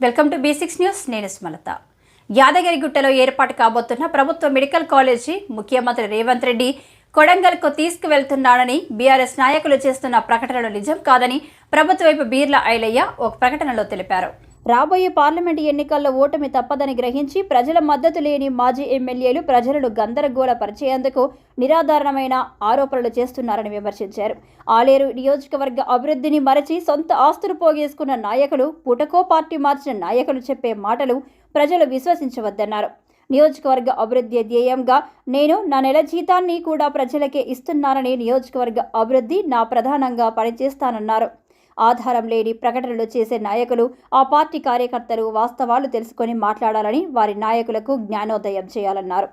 Welcome to B six news నేను స్మలత. యాదగిరిగుట్టలో ఏర్పాటు కాబోతున్న ప్రభుత్వ మెడికల్ కాలేజీ ముఖ్యమంత్రి రేవంత్ రెడ్డి కొడంగల్కు తీసుకువెళ్తున్నాడని బీఆర్ఎస్ నాయకులు చేస్తున్న ప్రకటనలు నిజం కాదని ప్రభుత్వ వైపు బీర్ల ఐలయ్య ఒక ప్రకటనలో తెలిపారు. రాబోయే పార్లమెంటు ఎన్నికల్లో ఓటమి తప్పదని గ్రహించి ప్రజల మద్దతు లేని మాజీ ఎమ్మెల్యేలు ప్రజలను గందరగోళ పరిచేందుకు నిరాధారణమైన ఆరోపణలు చేస్తున్నారని విమర్శించారు. ఆలేరు నియోజకవర్గ అభివృద్ధిని మరచి సొంత ఆస్తులు పోగేసుకున్న నాయకులు పుటకో పార్టీ మార్చిన నాయకులు చెప్పే మాటలు ప్రజలు విశ్వసించవద్దన్నారు. నియోజకవర్గ అభివృద్ధి ధ్యేయంగా నేను నా నెల జీతాన్ని కూడా ప్రజలకే ఇస్తున్నానని నియోజకవర్గ అభివృద్ధి నా ప్రధానంగా పనిచేస్తానన్నారు. ఆధారం లేని ప్రకటనలు చేసే నాయకులు ఆ పార్టీ కార్యకర్తలు వాస్తవాలు తెలుసుకొని మాట్లాడాలని వారి నాయకులకు జ్ఞానోదయం చేయాలన్నారు.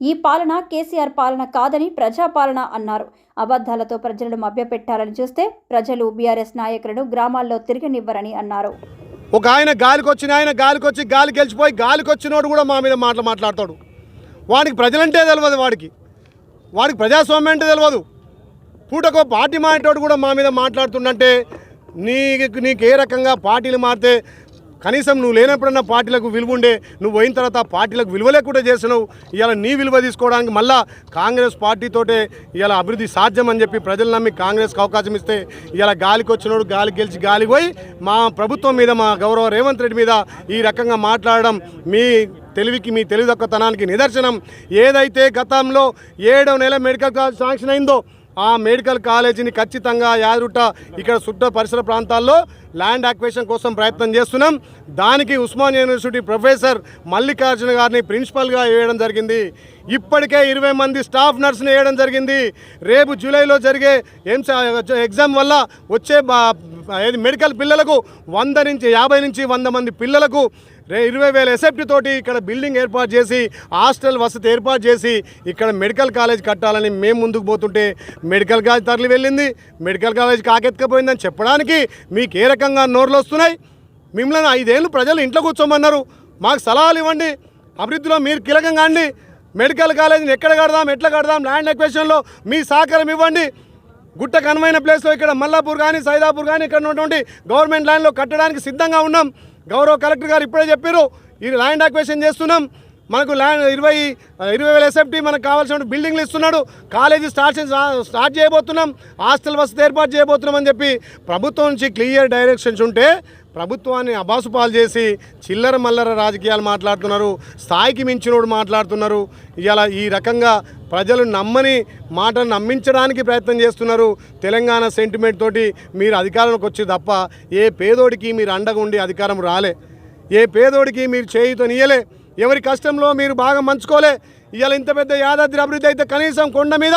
ఈ పాలన కేసీఆర్ పాలన కాదని ప్రజాపాలన అన్నారు. అబద్ధాలతో ప్రజలను మభ్యపెట్టాలని చూస్తే ప్రజలు బీఆర్ఎస్ నాయకులను గ్రామాల్లో తిరగనివ్వరని అన్నారు. ఒక ఆయన గాలికొచ్చిన ఆయన గాలికొచ్చి గాలి గెలిచిపోయి గాలికొచ్చినోడు కూడా మా మీద మాటలు మాట్లాడతాడు. వాడికి ప్రజలంటే తెలియదు వాడికి. వాడికి ప్రజాస్వామ్యం అంటే తెలియదు పూటకో పార్టీ మాటోడు కూడా మా మీద మాట్లాడుతుండంటే నీకు నీకు ఏ రకంగా పార్టీలు మారితే కనీసం నువ్వు లేనప్పుడన్నా పార్టీలకు విలువ ఉండే నువ్వు పోయిన తర్వాత పార్టీలకు విలువ లేకుండా చేసినావు ఇవాళ నీ విలువ తీసుకోవడానికి మళ్ళా కాంగ్రెస్ పార్టీతోటే ఇవాళ అభివృద్ధి సాధ్యం అని చెప్పి ప్రజలు నమ్మి కాంగ్రెస్కి అవకాశం ఇస్తే ఇవాళ గాలికి వచ్చినోడు గాలి గెలిచి గాలి పోయి మా ప్రభుత్వం మీద మా గౌరవ రేవంత్ రెడ్డి మీద ఈ రకంగా మాట్లాడడం మీ తెలివికి మీ తెలివిదక్కతనానికి నిదర్శనం. ఏదైతే గతంలో ఏడవ నెల మెడికల్ కాలేజ్ శాంక్షన్ అయిందో ఆ మెడికల్ కాలేజీని ఖచ్చితంగా యాదరుట ఇక్కడ సుట్ట పరిసర ప్రాంతాల్లో ల్యాండ్ అక్వేషన్ కోసం ప్రయత్నం చేస్తున్నాం. దానికి ఉస్మాన్ యూనివర్సిటీ ప్రొఫెసర్ మల్లికార్జున గారిని ప్రిన్సిపల్గా వేయడం జరిగింది. ఇప్పటికే ఇరవై మంది స్టాఫ్ నర్స్ని వేయడం జరిగింది. రేపు జూలైలో జరిగే ఏం ఎగ్జామ్ వల్ల వచ్చే ఏది మెడికల్ పిల్లలకు వంద నుంచి యాభై నుంచి వంద మంది పిల్లలకు రే ఇరవై వేల ఎసెప్ట్ తోటి ఇక్కడ బిల్డింగ్ ఏర్పాటు చేసి హాస్టల్ వసతి ఏర్పాటు చేసి ఇక్కడ మెడికల్ కాలేజ్ కట్టాలని మేము ముందుకు పోతుంటే మెడికల్ కాలేజ్ తరలి వెళ్ళింది. మెడికల్ కాలేజ్ కాకెత్తుకపోయిందని చెప్పడానికి మీకు ఏ రకంగా నోర్లు వస్తున్నాయి? మిమ్మల్ని ఐదేళ్ళు ప్రజలు ఇంట్లో కూర్చోమన్నారు. మాకు సలహాలు ఇవ్వండి. అభివృద్ధిలో మీరు కీలకంగా అండి. మెడికల్ కాలేజీని ఎక్కడ కడదాం ఎట్లా కడదాం ల్యాండ్ ఎక్వేషన్లో మీ సహకారం ఇవ్వండి. గుట్ట కనుమైన ప్లేస్లో ఇక్కడ మల్లాపూర్ కానీ సైదాపూర్ కానీ ఇక్కడ ఉన్నటువంటి గవర్నమెంట్ ల్యాండ్లో కట్టడానికి సిద్ధంగా ఉన్నాం. గౌరవ కలెక్టర్ గారు ఇప్పుడే చెప్పారు ఈ ల్యాండ్ అక్వేషన్ చేస్తున్నాం. మనకు ల్యాండ్ ఇరవై ఇరవై వేల ఎస్ఎఫ్టీ మనకు కావాల్సిన బిల్డింగ్లు ఇస్తున్నాడు. కాలేజీ స్టార్ట్ స్టార్ట్ చేయబోతున్నాం. హాస్టల్ వసతి ఏర్పాటు చేయబోతున్నాం అని చెప్పి ప్రభుత్వం నుంచి క్లియర్ డైరెక్షన్స్ ఉంటే ప్రభుత్వాన్ని అబాసుపాలు చేసి చిల్లర మల్లర రాజకీయాలు మాట్లాడుతున్నారు స్థాయికి మించినోడు మాట్లాడుతున్నారు. ఇలా ఈ రకంగా ప్రజలు నమ్మని మాటను నమ్మించడానికి ప్రయత్నం చేస్తున్నారు. తెలంగాణ సెంటిమెంట్ తోటి మీరు అధికారంలోకి వచ్చి తప్ప ఏ పేదోడికి మీరు అండగా ఉండి అధికారం రాలే. ఏ పేదోడికి మీరు చేయుతనియలే ఎవరి కష్టంలో మీరు బాగా మంచుకోలే. ఇవాళ ఇంత పెద్ద యాదాద్రి అభివృద్ధి అయితే కనీసం కొండ మీద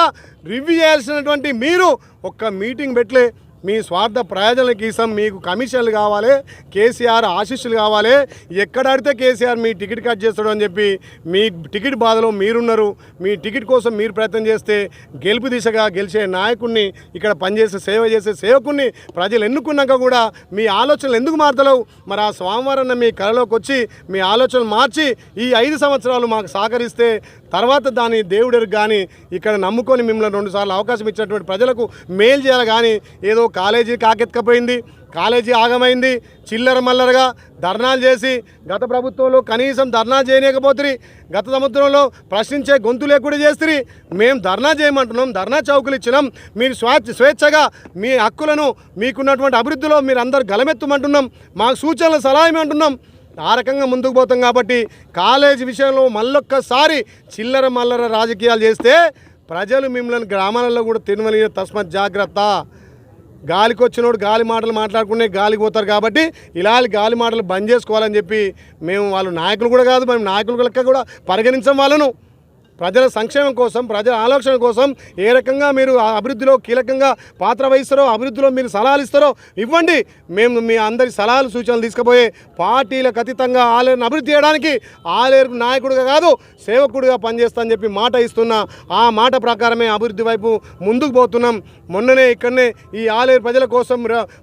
రివ్యూ చేయాల్సినటువంటి మీరు ఒక్క మీటింగ్ పెట్టలే. మీ స్వార్థ ప్రయోజనాల కోసం మీకు కమిషన్లు కావాలి కేసీఆర్ ఆశీస్సులు కావాలి. ఎక్కడడితే కేసీఆర్ మీ టికెట్ కట్ చేస్తాడు అని చెప్పి మీ టికెట్ బాధలో మీరున్నారు. మీ టికెట్ కోసం మీరు ప్రయత్నం చేస్తే గెలుపు దిశగా గెలిచే నాయకుడిని ఇక్కడ పనిచేసే సేవ చేసే సేవకుడిని ప్రజలు ఎన్నుకున్నాక కూడా మీ ఆలోచనలు ఎందుకు మారతలేవు? మరి ఆ స్వామివారన్న మీ కళలోకి వచ్చి మీ ఆలోచనలు మార్చి ఈ ఐదు సంవత్సరాలు మాకు సహకరిస్తే తర్వాత దాని దేవుడికి కానీ ఇక్కడ నమ్ముకొని మిమ్మల్ని రెండుసార్లు అవకాశం ఇచ్చినటువంటి ప్రజలకు మేలు చేయాలి. కానీ ఏదో కాలేజీ కాకెత్తుకపోయింది కాలేజీ ఆగమైంది చిల్లర మల్లరగా ధర్నాలు చేసి గత ప్రభుత్వంలో కనీసం ధర్నా చేయలేకపోతుంది గత సంవత్సరంలో ప్రశ్నించే గొంతు లేకుండా చేస్తుంది మేము ధర్నా చేయమంటున్నాం ధర్నా చౌకులు ఇచ్చినాం. మీరు స్వేచ్ఛ స్వేచ్ఛగా మీ హక్కులను మీకున్నటువంటి అభివృద్ధిలో మీరు అందరు గలమెత్తమంటున్నాం. మా సూచనలు సలహా ఇవ్వమంటున్నాం. ఆ రకంగా ముందుకు పోతాం కాబట్టి కాలేజీ విషయంలో మళ్ళొక్కసారి చిల్లర మల్లర రాజకీయాలు చేస్తే ప్రజలు మిమ్మల్ని గ్రామాలలో కూడా తినవలిగిన తస్మత్ జాగ్రత్త. గాలికి వచ్చినోడు గాలి మాటలు మాట్లాడుకునే గాలికి పోతారు కాబట్టి ఇలాంటి గాలి మాటలు బంద్ చేసుకోవాలని చెప్పి మేము వాళ్ళు నాయకులు కూడా కాదు మేము నాయకులు లెక్క కూడా పరిగణించం వాళ్ళను. ప్రజల సంక్షేమం కోసం ప్రజల ఆలోచన కోసం ఏ రకంగా మీరు ఆ అభివృద్ధిలో కీలకంగా పాత్ర వహిస్తారో అభివృద్ధిలో మీరు సలహాలు ఇస్తారో ఇవ్వండి. మేము మీ అందరి సలహాలు సూచనలు తీసుకుపోయే పార్టీలకు అతీతంగా ఆలేరును అభివృద్ధి చేయడానికి ఆలేరు నాయకుడిగా కాదు సేవకుడిగా పనిచేస్తానని చెప్పి మాట ఇస్తున్నా. ఆ మాట ప్రకారమే అభివృద్ధి వైపు ముందుకు పోతున్నాం. మొన్ననే ఇక్కడనే ఈ ఆలేరు ప్రజల కోసం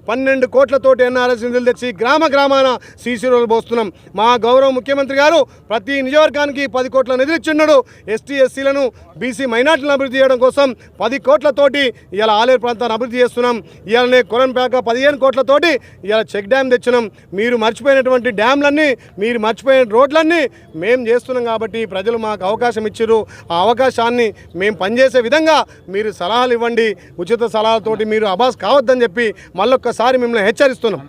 పన్నెండు కోట్లతోటి ఎన్ఆర్ఎస్ నిధులు తెచ్చి గ్రామ గ్రామాన సీసీ రోజులు పోస్తున్నాం. మా గౌరవ ముఖ్యమంత్రి గారు ప్రతి నియోజకవర్గానికి పది కోట్ల నిధులు ఇచ్చిండు ఎస్టీ ఎస్సీలను బీసీ మైనార్టీలను అభివృద్ధి చేయడం కోసం పది కోట్లతోటి ఇలా ఆలేరు ప్రాంతాన్ని అభివృద్ధి చేస్తున్నాం. ఇవాళనే కొరంపేక పదిహేను కోట్లతోటి ఇలా చెక్ డ్యామ్ తెచ్చినాం. మీరు మర్చిపోయినటువంటి డ్యామ్లన్నీ మీరు మర్చిపోయిన రోడ్లన్నీ మేము చేస్తున్నాం కాబట్టి ప్రజలు మాకు అవకాశం ఇచ్చారు ఆ అవకాశాన్ని మేము పనిచేసే విధంగా మీరు సలహాలు ఇవ్వండి. ఉచిత సలహాలతోటి మీరు అబాస్ కావద్దని చెప్పి మళ్ళొక్కసారి మిమ్మల్ని హెచ్చరిస్తున్నాం.